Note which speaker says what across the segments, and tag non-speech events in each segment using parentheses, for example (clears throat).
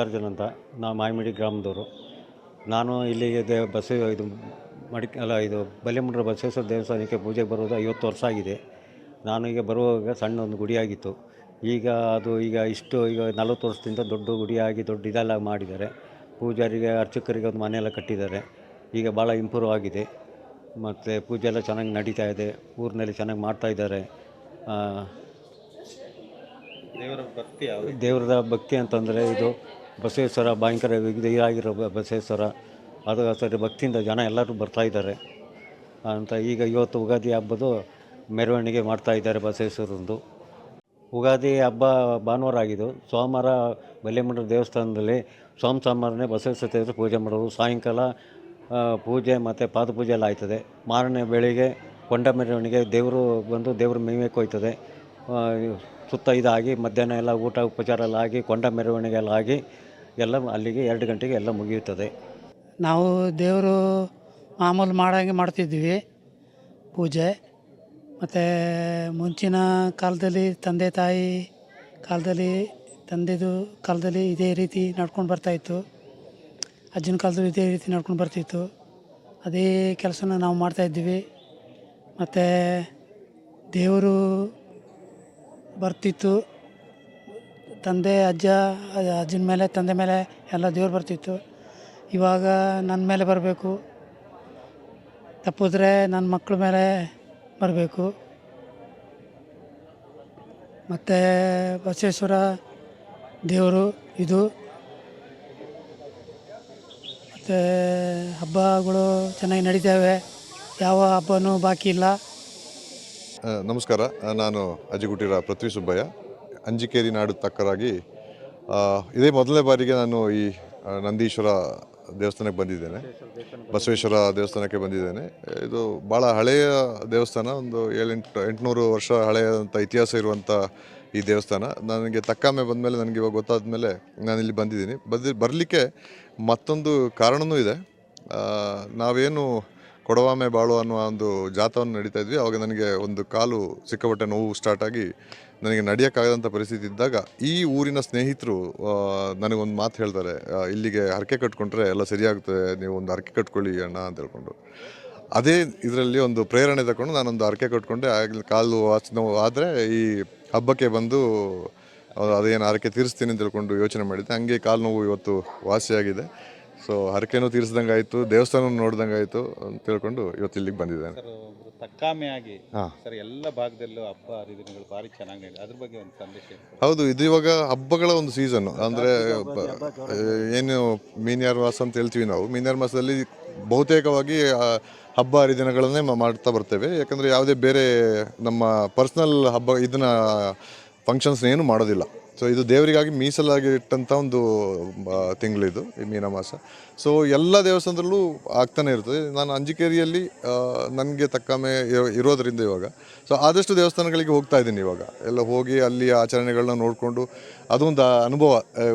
Speaker 1: Mallikarjun ಅಂತ ನಾವು ಮಾಯಮಿಡಿ ಗ್ರಾಮದವರು. ನಾನು ಇಲ್ಲಿಗೆ ದೇ ಬಸ ಇದು ಮಡಿಕೆ ಅಲ್ಲ ಇದು ಬಲಿಮುಂಡ್ರ ಬಸವೇಶ್ವರ ದೇವಸ್ಥಾನಕ್ಕೆ ಪೂಜೆಗೆ ಬರೋದು ಐವತ್ತು ವರ್ಷ ಆಗಿದೆ. ನಾನು ಈಗ ಬರುವಾಗ ಸಣ್ಣ ಒಂದು ಗುಡಿಯಾಗಿತ್ತು ಈಗ ಅದು ಈಗ ಇಷ್ಟು ಈಗ ನಲವತ್ತು ವರ್ಷದಿಂದ ದೊಡ್ಡ ಗುಡಿಯಾಗಿ ದೊಡ್ಡ ಇದೆಲ್ಲ ಮಾಡಿದ್ದಾರೆ. ಪೂಜಾರಿಗೆ ಅರ್ಚಕರಿಗೆ ಒಂದು ಮನೆಯೆಲ್ಲ ಕಟ್ಟಿದ್ದಾರೆ. ಈಗ ಭಾಳ ಇಂಪ್ರೂವ್ ಆಗಿದೆ. ಮತ್ತು ಪೂಜೆ ಎಲ್ಲ ಚೆನ್ನಾಗಿ ನಡೀತಾ ಇದೆ. ಊರಿನಲ್ಲಿ ಚೆನ್ನಾಗಿ ಮಾಡ್ತಾ ಇದ್ದಾರೆ.
Speaker 2: ದೇವರ ಭಕ್ತಿ
Speaker 1: ದೇವರದ ಭಕ್ತಿ ಅಂತಂದರೆ ಇದು ಬಸವೇಶ್ವರ ಭಯಂಕರ ಬ- ಬಸವೇಶ್ವರ ಅದು ಸರಿ ಭಕ್ತಿಯಿಂದ ಜನ ಎಲ್ಲರೂ ಬರ್ತಾ ಇದ್ದಾರೆ. ಅಂತ ಈಗ ಇವತ್ತು ಉಗಾದಿ ಹಬ್ಬದು ಮೆರವಣಿಗೆ ಮಾಡ್ತಾ ಇದ್ದಾರೆ ಬಸವೇಶ್ವರಂದು ಉಗಾದಿ ಹಬ್ಬ ಭಾನುವಾರ ಆಗಿದ್ದು ಸೋಮವಾರ ಬಲಿಮಠ ದೇವಸ್ಥಾನದಲ್ಲಿ ಸೋಮ ಸೋಮವಾರನೇ ಬಸವೇಶ್ವರ ಪೂಜೆ ಮಾಡೋದು. ಸಾಯಂಕಾಲ ಪೂಜೆ ಮತ್ತು ಪಾದಪೂಜೆ ಎಲ್ಲ ಆಯ್ತದೆ. ಮಾರನೇ ಬೆಳಿಗ್ಗೆ ಕೊಂಡ ಮೆರವಣಿಗೆ ದೇವರು ಬಂದು ದೇವರು ಮೇಯಕ್ಕೆ ಹೋಯ್ತದೆ ಆ, ಸುತ್ತ ಇದಾಗಿ, ಮಧ್ಯಾಹ್ನ ಎಲ್ಲ ಊಟ, ಉಪಚಾರ ಎಲ್ಲ ಆಗಿ, ಕೊಂಡ ಮೆರವಣಿಗೆ ಎಲ್ಲ ಆಗಿ, ಎಲ್ಲ ಅಲ್ಲಿಗೆ ಎರಡು ಗಂಟೆಗೆ ಎಲ್ಲ ಮುಗಿಯುತ್ತದೆ.
Speaker 3: ನಾವು ದೇವರು ಮಾಮೂಲು ಮಾಡಂಗೆ ಮಾಡ್ತಿದ್ವಿ ಪೂಜೆ. ಮತ್ತು ಮುಂಚಿನ ಕಾಲದಲ್ಲಿ ತಂದೆ ತಾಯಿ ಕಾಲದಲ್ಲಿ, ತಂದೆದು ಕಾಲದಲ್ಲಿ ಇದೇ ರೀತಿ ನಡ್ಕೊಂಡು ಬರ್ತಾಯಿತ್ತು ಅಜ್ಜನ ಕಾಲದಲ್ಲಿ ಇದೇ ರೀತಿ ನಡ್ಕೊಂಡು ಬರ್ತಿತ್ತು. ಅದೇ ಕೆಲಸನ ನಾವು ಮಾಡ್ತಾಯಿದ್ವಿ ಮತ್ತು ದೇವರು ಬರ್ತಿತ್ತು. ತಂದೆ, ಅಜ್ಜ, ಅಜ್ಜನ ಮೇಲೆ, ತಂದೆ ಮೇಲೆ ಎಲ್ಲ ದೇವ್ರು ಬರ್ತಿತ್ತು. ಇವಾಗ ನನ್ನ ಮೇಲೆ ಬರಬೇಕು. ತಪ್ಪಿದ್ರೆ ನನ್ನ ಮಕ್ಕಳ ಮೇಲೆ ಬರಬೇಕು. ಮತ್ತು ಬಸವೇಶ್ವರ ದೇವರು ಇದು. ಮತ್ತು ಹಬ್ಬಗಳು ಚೆನ್ನಾಗಿ ನಡೀತಾವೆ. ಯಾವ ಹಬ್ಬನೂ ಬಾಕಿ ಇಲ್ಲ.
Speaker 4: ನಮಸ್ಕಾರ. ನಾನು ಅಜ್ಜಿಗುಟ್ಟಿರ ಪೃಥ್ವಿ ಸುಬ್ಬಯ್ಯ. ಅಂಜಿಕೇರಿ ನಾಡು ತಕ್ಕರಾಗಿ ಇದೇ ಮೊದಲನೇ ಬಾರಿಗೆ ನಾನು ಈ ನಂದೀಶ್ವರ ದೇವಸ್ಥಾನಕ್ಕೆ ಬಂದಿದ್ದೇನೆ. ಬಸವೇಶ್ವರ ದೇವಸ್ಥಾನಕ್ಕೆ ಬಂದಿದ್ದೇನೆ. ಇದು ಭಾಳ ಹಳೆಯ ದೇವಸ್ಥಾನ, ಒಂದು ಏಳೆಂಟು, ಎಂಟುನೂರು ವರ್ಷ ಹಳೆಯಂಥ ಇತಿಹಾಸ ಇರುವಂಥ ಈ ದೇವಸ್ಥಾನ. ನನಗೆ ತಕ್ಕಾಮೆ ಬಂದಮೇಲೆ, ನನಗೆ ಇವಾಗ ಗೊತ್ತಾದ ಮೇಲೆ ನಾನು ಇಲ್ಲಿ ಬಂದಿದ್ದೀನಿ. ಬಂದು, ಬರಲಿಕ್ಕೆ ಮತ್ತೊಂದು ಕಾರಣವೂ ಇದೆ. ನಾವೇನು ಕೊಡವಾಮೆ ಬಾಳು ಅನ್ನುವ ಒಂದು ಜಾಥವನ್ನು ನಡೀತಾ ಇದ್ವಿ. ಅವಾಗ ನನಗೆ ಒಂದು ಕಾಲು ಸಿಕ್ಕಾಪಟ್ಟೆ ನೋವು ಸ್ಟಾರ್ಟ್ ಆಗಿ ನನಗೆ ನಡೆಯೋಕ್ಕಾಗದಂಥ ಪರಿಸ್ಥಿತಿ ಇದ್ದಾಗ ಈ ಊರಿನ ಸ್ನೇಹಿತರು ನನಗೊಂದು ಮಾತು ಹೇಳ್ತಾರೆ. ಇಲ್ಲಿಗೆ ಹರಕೆ ಕಟ್ಕೊಂಡ್ರೆ ಎಲ್ಲ ಸರಿಯಾಗ್ತದೆ, ನೀವು ಒಂದು ಹರಕೆ ಕಟ್ಕೊಳ್ಳಿ ಅಣ್ಣ ಅಂತ ಹೇಳ್ಕೊಂಡು. ಅದೇ ಇದರಲ್ಲಿ ಒಂದು ಪ್ರೇರಣೆ ತಗೊಂಡು ನಾನೊಂದು ಹರಕೆ ಕಟ್ಕೊಂಡೆ. ಆಗಲಿ ಕಾಲು ವಾಚ್ ನೋವು ಆದರೆ ಈ ಹಬ್ಬಕ್ಕೆ ಬಂದು ಅದೇನು ಹರಕೆ ತೀರಿಸ್ತೀನಿ ಅಂತ ಹೇಳ್ಕೊಂಡು ಯೋಚನೆ ಮಾಡಿದ್ದೆ. ಹಂಗೆ ಕಾಲು ನೋವು ಇವತ್ತು ವಾಸಿಯಾಗಿದೆ. ಸೊ ಹರಕೆನೂ ತೀರಿಸ್ದಂಗೆ ಆಯಿತು ದೇವಸ್ಥಾನ ನೋಡ್ದಂಗೆ ಆಯಿತು ಅಂತ ತಿಳ್ಕೊಂಡು ಇವತ್ತು ಇಲ್ಲಿಗೆ ಬಂದಿದ್ದಾನೆ.
Speaker 2: ತಕ್ಕಾಮೆಯಾಗಿ. ಸರ್ ಎಲ್ಲ ಭಾಗದಲ್ಲೂ ಹಬ್ಬ ಹರಿದಿನಗಳು ಭಾರಿ ಚೆನ್ನಾಗಿ ನಡೀಲಿ ಅದ್ರ ಬಗ್ಗೆ ಒಂದು ಸಂದೇಶ
Speaker 4: ಹೌದು ಇದು ಇವಾಗ ಹಬ್ಬಗಳ ಒಂದು ಸೀಸನ್ ಅಂದರೆ ಏನು ಮೀನ್ಯಾರ್ ಮಾಸ ಅಂತ ಹೇಳ್ತೀವಿ ನಾವು. ಮೀನ್ಯಾರ್ ಮಾಸದಲ್ಲಿ ಬಹುತೇಕವಾಗಿ ಹಬ್ಬ ಹರಿದಿನಗಳನ್ನೇ ಮಾಡ್ತಾ ಬರ್ತೇವೆ. ಯಾಕಂದರೆ ಯಾವುದೇ ಬೇರೆ ನಮ್ಮ ಪರ್ಸ್ನಲ್ ಹಬ್ಬ ಇದನ್ನ ಫಂಕ್ಷನ್ಸ್ ಏನು ಮಾಡೋದಿಲ್ಲ. ಸೊ ಇದು ದೇವರಿಗಾಗಿ ಮೀಸಲಾಗಿ ಇಟ್ಟಂಥ ಒಂದು ತಿಂಗಳಿದು, ಈ ಮೀನ ಮಾಸ. ಸೊ ಎಲ್ಲ ದೇವಸ್ಥಾನದಲ್ಲೂ ಆಗ್ತಾನೆ ಇರ್ತದೆ. ನಾನು ಅಂಜಿಕೇರಿಯಲ್ಲಿ ನನಗೆ ತಕ್ಕಮೆ ಇರೋದರಿಂದ ಇರೋದ್ರಿಂದ ಇವಾಗ. ಸೊ ಆದಷ್ಟು ದೇವಸ್ಥಾನಗಳಿಗೆ ಹೋಗ್ತಾ ಇದ್ದೀನಿ ಇವಾಗ. ಎಲ್ಲ ಹೋಗಿ ಅಲ್ಲಿ ಆಚರಣೆಗಳನ್ನ ನೋಡಿಕೊಂಡು, ಅದೊಂದು ಅನುಭವ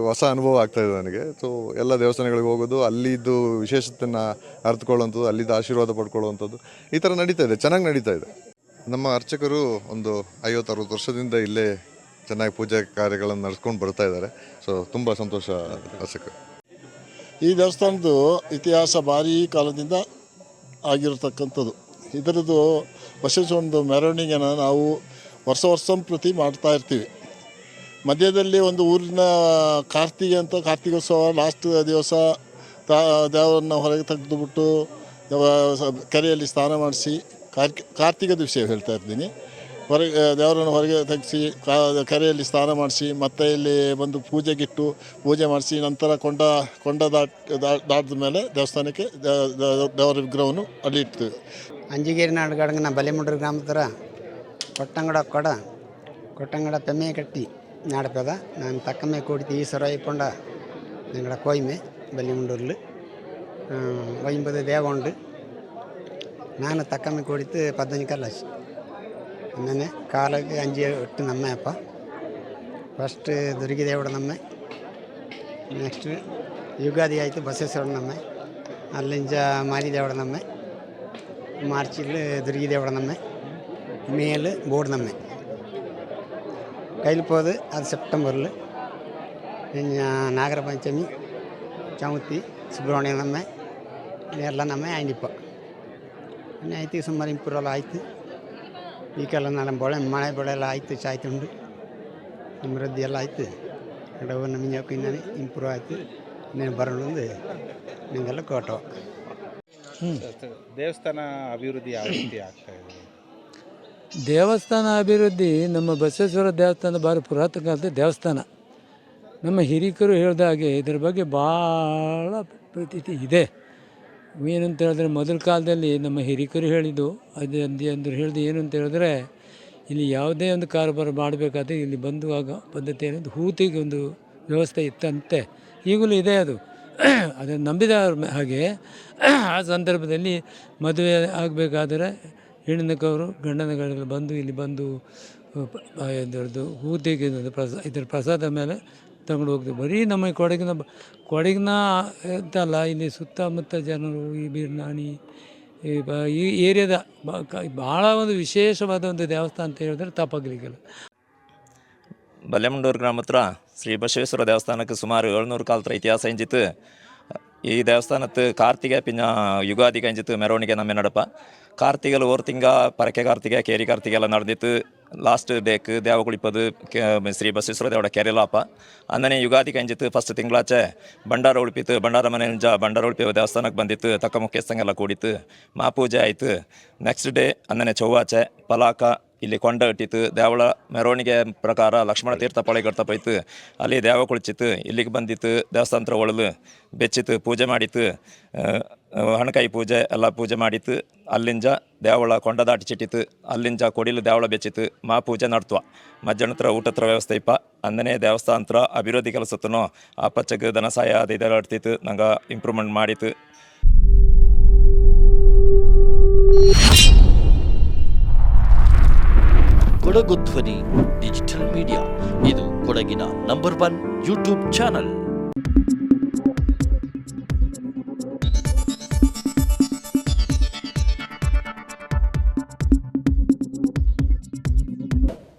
Speaker 4: ಹೊಸ ಅನುಭವ ಆಗ್ತಾ ಇದೆ ನನಗೆ. ಸೊ ಎಲ್ಲ ದೇವಸ್ಥಾನಗಳಿಗೆ ಹೋಗೋದು, ಅಲ್ಲಿದ್ದು ವಿಶೇಷತೆಯನ್ನು ಅರ್ಥಕೊಳ್ಳುವಂಥದ್ದು ಅಲ್ಲಿದ್ದು ಆಶೀರ್ವಾದ ಪಡ್ಕೊಳ್ಳುವಂಥದ್ದು ಈ ಥರ ನಡೀತಾ ಇದೆ. ಚೆನ್ನಾಗಿ ನಡೀತಾ ಇದೆ. ನಮ್ಮ ಅರ್ಚಕರು ಒಂದು ಐವತ್ತರವತ್ತು ವರ್ಷದಿಂದ ಇಲ್ಲೇ ಚೆನ್ನಾಗಿ ಪೂಜೆ ಕಾರ್ಯಗಳನ್ನು ನಡೆಸ್ಕೊಂಡು ಬರ್ತಾ ಇದ್ದಾರೆ. ಸೊ ತುಂಬ ಸಂತೋಷ ಅಸಕ್ಕೆ
Speaker 5: ಈ ದೇವಸ್ಥಾನದ್ದು ಇತಿಹಾಸ ಭಾರೀ ಕಾಲದಿಂದ ಆಗಿರತಕ್ಕಂಥದ್ದು. ಇದರದ್ದು ಬಸವೇಶ್ವರನದು ಮೆರವಣಿಗೆನ ನಾವು ವರ್ಷ ವರ್ಷ ಪ್ರತಿ ಮಾಡ್ತಾ ಇರ್ತೀವಿ. ಮಧ್ಯದಲ್ಲಿ ಒಂದು ಊರಿನ ಕಾರ್ತಿಗೆ ಅಂತ ಕಾರ್ತಿಕೋತ್ಸವ ಲಾಸ್ಟ್ ದಿವಸ ದೇವರನ್ನ ಹೊರಗೆ ತೆಗೆದುಬಿಟ್ಟು ಕೆರೆಯಲ್ಲಿ ಸ್ನಾನ ಮಾಡಿಸಿ ಕಾರ್ತಿಕದ ವಿಷಯ ಹೇಳ್ತಾ ಇರ್ತೀನಿ. ಹೊರಗೆ ದೇವರನ್ನು ಹೊರಗೆ ತೆಗೆಸಿ ಕೆರೆಯಲ್ಲಿ ಸ್ನಾನ ಮಾಡಿಸಿ ಮತ್ತೆ ಇಲ್ಲಿ ಬಂದು ಪೂಜೆಗಿಟ್ಟು ಪೂಜೆ ಮಾಡಿಸಿ ನಂತರ ಕೊಂಡ ಕೊಂಡ ದಾಟ್ ದಾಟಿದ ಮೇಲೆ ದೇವಸ್ಥಾನಕ್ಕೆ ದೇ- ದೇ- ದೇವರ ವಿಗ್ರಹವನ್ನು ಅಲ್ಲಿ ಇಡ್ತೀವಿ
Speaker 6: ಅಂಜಿಗೇರಿ ನಾಡುಗಡಂಗನ ಬಲೆಮುಡ್ರ ಗ್ರಾಮದರ ಕೊಟ್ಟಂಗಡ ಕೊಡ ಕೊಟ್ಟಂಗಡ ಪೆಮ್ಮೆ ಕಟ್ಟಿ ನಾಡಪದ ನಾನು ತಕ್ಕಮ್ಮೆ ಕೂಡಿತು ಈಶ್ವರ ಇಪ್ಪೊಂಡ ഞങ്ങളുടെ കോയ്മ ബല്യമുണ്ടൂരിൽ ഒമ്പത് ദേവമുണ്ട് ನಾನು ತಕ್ಕಮ್ಮೆ ಕೂಡಿತ್ತು ಪದ್ಮನಿ ಕಲ್ಲಾಶ್ ಆಮೇಲೆ ಕಾಲಕ್ಕೆ ಅಂಜಿ ಎಟ್ಟು ನಮ್ಮ ಅಪ್ಪ ಫಸ್ಟ್ ದುರ್ಗಿ ದೇವಡ ನಮ್ಮ ನೆಕ್ಸ್ಟ್ ಯುಗಾದಿ ಆಯಿತು ಬಸವೇಶ್ವರ ನಮ್ಮ ಅಲ್ಲಿಂದ ಮಾರಿ ದೇವಡ ನಮ್ಮ ಮಾರ್ಚಿಲ್ ದುರ್ಗಿ ದೇವಡ ನಮ್ಮ ಮೇಲ್ ಬೋರ್ಡ್ ನಮ್ಮ ಕೈಲಿ போது அது செப்டம்பரில் ನಾಗರ ಪಂಚಮಿ ಚೌತಿ ಸುಬ್ರಹ್ಮಣ್ಯ ನಮ್ಮ ಎಲ್ಲ ನಮ್ಮ ಆಯ್ನಿಪ್ಪ ಇನ್ನು ಆಯ್ತು ಸುಮಾರು ಇಂಪ್ರೂವ್ ಎಲ್ಲ ಆಯ್ತು ಕಾಲ ನಾಳೆ ಬೆಳೆ ಮಳೆ ಬೆಳೆ ಎಲ್ಲ ಆಯ್ತು ಚಾಯ್ತುಂಡು ಸಮೃದ್ಧಿ ಎಲ್ಲ ಆಯ್ತು. ಕಡವು ನಮಗೆ ಇನ್ನೂ ಇಂಪ್ರೂವ್ ಆಯ್ತು. ನೀನು ಬರೋಣಂದು ನಿಮಗೆಲ್ಲ ಕೋಟೋ.
Speaker 2: ದೇವಸ್ಥಾನ ಅಭಿವೃದ್ಧಿ ಯಾವ ರೀತಿ ಆಗ್ತಾ ಇದೆ?
Speaker 7: ದೇವಸ್ಥಾನ ಅಭಿವೃದ್ಧಿ ನಮ್ಮ ಬಸವೇಶ್ವರ ದೇವಸ್ಥಾನ ಭಾರಿ ಪುರಾತನ ಕಾಲದ ದೇವಸ್ಥಾನ. ನಮ್ಮ ಹಿರಿಕರು ಹೇಳಿದ ಹಾಗೆ ಇದರ ಬಗ್ಗೆ ಭಾಳ ಪ್ರತೀತಿ ಇದೆ. ಏನು ಅಂತ ಹೇಳಿದ್ರೆ ಮೊದಲ ಕಾಲದಲ್ಲಿ ನಮ್ಮ ಹಿರಿಕರು ಹೇಳಿದ್ದು, ಅದು ಅಂದು ಅಂದರು ಹೇಳಿದ್ದು ಏನು ಅಂತ ಹೇಳಿದ್ರೆ, ಇಲ್ಲಿ ಯಾವುದೇ ಒಂದು ಕಾರೋಬಾರ ಮಾಡಬೇಕಾದ್ರೆ ಇಲ್ಲಿ ಬಂದು ಆಗ ಪದ್ಧತಿ ಏನಂದು ಹೂತಿಗೆ ಒಂದು ವ್ಯವಸ್ಥೆ ಇತ್ತಂತೆ. ಈಗಲೂ ಇದೆ ಅದು. (clears throat) ಅದನ್ನು ನಂಬಿದ ಹಾಗೆ (clears throat) ಆ ಸಂದರ್ಭದಲ್ಲಿ ಮದುವೆ ಆಗಬೇಕಾದ್ರೆ ಹೆಣ್ಣಿನ ಕವರು ಗಂಡನ ಕಡೆಯಲ್ಲಿ ಬಂದು ಇಲ್ಲಿ ಬಂದು ಇದರದ್ದು ಹೂತಿಗೆ ಪ್ರಸಾದ ಪ್ರಸಾ ಇದರ ಪ್ರಸಾದ ಮೇಲೆ ತಗೊಂಡು ಹೋಗ್ತೀವಿ. ಬರೀ ನಮ್ಮ ಕೊಡಗಿನ ಕೊಡಗಿನ ಅಂತಲ್ಲ, ಇಲ್ಲಿ ಸುತ್ತಮುತ್ತ ಜನರು, ಈ ಬಿರ್ನಾಣಿ, ಈ ಬ- ಏರಿಯಾದ ಭಾಳ ಒಂದು ವಿಶೇಷವಾದ ಒಂದು ದೇವಸ್ಥಾನ ಅಂತ ಹೇಳಿದ್ರೆ ತಪ್ಪಾಗಲಿಕ್ಕಿಲ್ಲ
Speaker 8: ಬಲ್ಲೆಮಂಡೂರು ಗ್ರಾಮ ಹತ್ರ ಶ್ರೀ ಬಸವೇಶ್ವರ ದೇವಸ್ಥಾನಕ್ಕೆ ಸುಮಾರು ಏಳ್ನೂರು ಕಾಲತ್ರ ಇತಿಹಾಸ ಎಂಜಿತ್ತು. ಈ ದೇವಸ್ಥಾನದ ಕಾರ್ತಿಕ ಪಿನ್ನ ಯುಗಾದಿಗೆ ಇಂಜಿತ್ತು ಮೆರವಣಿಗೆ ನಮ್ಮ ನಡಪ ಕಾರ್ತಿಗೆಲ್ಲ ಓರ್ ತಿಂಗ, ಪರಕೆ ಕಾರ್ತಿಗೆ ಕೇರಿ ಕಾರ್ತಿಗೆ ಎಲ್ಲ ನಡೆದಿತ್ತು. ಲಾಸ್ಟ್ ಡೇಕ್ ದೇವ ಕುಳಿಪದು ಶ್ರೀ ಬಸವೇಶ್ವರ ದೇವಡ ಕೆರೆಲಾಪ. ಅಂದನೆ ಯುಗಾದಿ ಕಂಜಿತ್ತು ಫಸ್ಟ್ ತಿಂಗಳಾಚೆ. ಭಂಡಾರ ಉಳಿಪಿತ್ತು, ಭಂಡಾರ ಮನೆಯಿಂದ ಭಂಡಾರ ಉಳಿಪಿ ದೇವಸ್ಥಾನಕ್ಕೆ ಬಂದಿತ್ತು, ತಕ್ಕ ಮುಖ್ಯಸ್ಥಂಗೆಲ್ಲ ಕೂಡಿತ್ತು. ಮಾ ಪೂಜೆ ಆಯಿತು. ನೆಕ್ಸ್ಟ್ ಡೇ ಅಂದನೆ ಚೌವಾಚೆ ಪಲಾಕ ಇಲ್ಲಿ ಕೊಂಡ ಇಟ್ಟಿತ್ತು. ದೇವಳ ಮೆರವಣಿಗೆ ಪ್ರಕಾರ ಲಕ್ಷ್ಮಣ ತೀರ್ಥ ಪಳೆಗಡ್ತಪ್ಪ ಪೈತು ಅಲ್ಲಿ ದೇವ ಕುಳಿಚಿತ್ತು, ಇಲ್ಲಿಗೆ ಬಂದಿತ್ತು, ದೇವಸ್ಥಾನ ಒಳಲು ಬೆಚ್ಚಿತ್ತು, ಪೂಜೆ ಮಾಡಿತ್ತು. ಹಣಕಾಯಿ ಪೂಜೆ, ಎಲ್ಲ ಪೂಜೆ ಮಾಡಿತ್ತು. ಅಲ್ಲಿಂದ ದೇವಳ ಕೊಂಡ ದಾಟಿ ಚಿಟ್ಟಿತ್ತು ಅಲ್ಲಿಂದ ಕೊಡಿಲು ದೇವಳ ಬೆಚ್ಚಿತ್ತು. ಮಾ ಪೂಜೆ ನಡ್ತ್ವ. ಮಧ್ಯಾಹ್ನತ್ರ ಊಟತ್ರ ವ್ಯವಸ್ಥೆ ಇಪ್ಪ ಅಂದನೇ ದೇವಸ್ಥಾನತ್ರ ಅಭಿವೃದ್ಧಿ ಕೆಲಸತ್ತನೋ ಆ ಪಚ್ಚಗೆ ಧನ ಸಹಾಯ ಅದು ಇದೆಲ್ಲ ಇಡ್ತಿತ್ತು. ನಂಗೆ ಇಂಪ್ರೂವ್ಮೆಂಟ್ ಮಾಡಿತ್ತು.
Speaker 9: ಕೊಡಗು ಧ್ವನಿ, ಡಿಜಿಟಲ್ ಮೀಡಿಯಾ. ಇದು ಕೊಡಗಿನ ನಂಬರ್ ಒನ್ ಯೂಟ್ಯೂಬ್ ಚಾನಲ್.